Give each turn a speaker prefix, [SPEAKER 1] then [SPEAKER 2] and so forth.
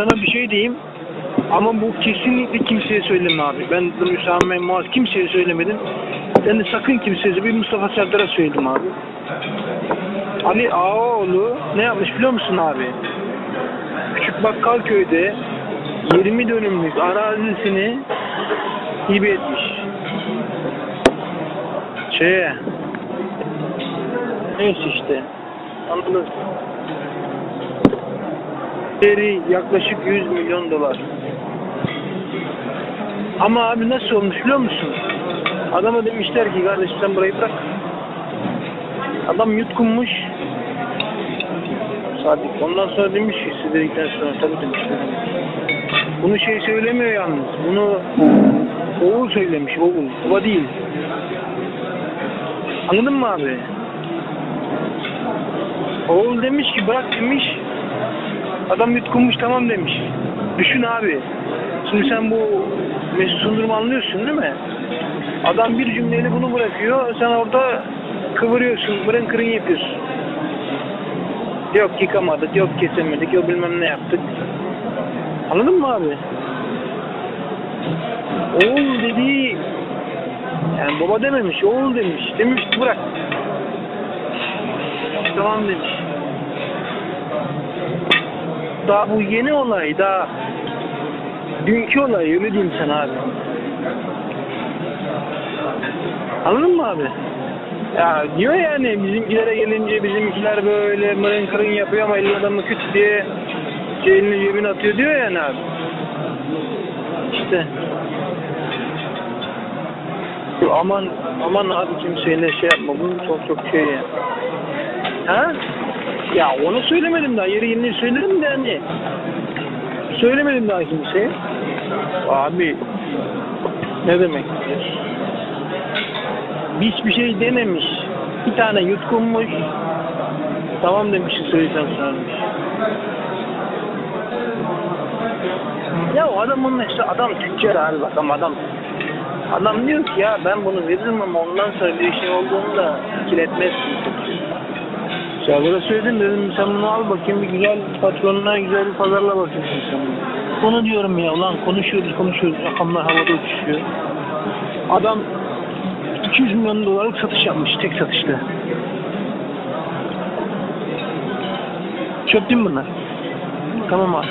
[SPEAKER 1] sana bir şey diyeyim. Ama bu kesinlikle kimseye söyleme abi. Ben bunu Müsame Muaz kimseye söylemedim. Ben de sakın kimseye bir Mustafa Serdar'a söyledim abi. Ali Ağaoğlu ne yapmış biliyor musun abi? Küçük Bakkalköy'de 20 dönümlük arazisini hibe etmiş. Şeye neyse işte anladınız. Değeri yaklaşık 100 milyon dolar. Ama abi nasıl olmuş biliyor musun? Adama demişler ki kardeşim sen burayı bırak. Adam yutkunmuş. Sadık. Ondan sonra demiş ki siz dedikten sonra tabii demiş. Bunu şey söylemiyor yalnız. Bunu Oğul söylemiş. Oğul. Baba değil. Anladın mı abi? Oğul demiş ki bırak demiş. Adam yutkunmuş tamam demiş. Düşün abi. Şimdi sen bu Mesut Sundur'u anlıyorsun değil mi? Adam bir cümleyle bunu bırakıyor. Sen orada kıvırıyorsun. Mırın kırın yapıyorsun. Yok yıkamadık, yok kesemedik, yok bilmem ne yaptık. Anladın mı abi? Oğul dediği yani baba dememiş, oğul demiş. Demiş bırak. Tamam demiş. Daha bu yeni olay, daha dünkü olay öyle diyeyim sana abi. Anladın mı abi? Ya diyor yani bizimkilere gelince bizimkiler böyle mırın kırın yapıyor ama elin adamı küt diye elini cebine atıyor diyor yani abi. İşte. Aman aman abi kimseyle şey yapma bu çok çok şey ya. Ha? Ya onu söylemedim daha yeri yeni söylerim de hani. Söylemedim daha kimseye. Abi ne demek? Hiçbir şey dememiş. Bir tane yutkunmuş. Tamam demiş söyleyeceğim sana demiş. Ya o adamın işte adam tüccar abi bak ama adam adam diyor ki ya ben bunu veririm ama ondan sonra bir şey olduğunda ikiletmezsin. Çağlar'a söyledim dedim sen bunu al bakayım bir güzel patronuna güzel bir pazarla bakayım sen bunu. Onu diyorum ya ulan konuşuyoruz konuşuyoruz rakamlar havada uçuşuyor. Adam 200 milyon dolarlık satış yapmış tek satışta. Çöp değil bunlar? Tamam abi.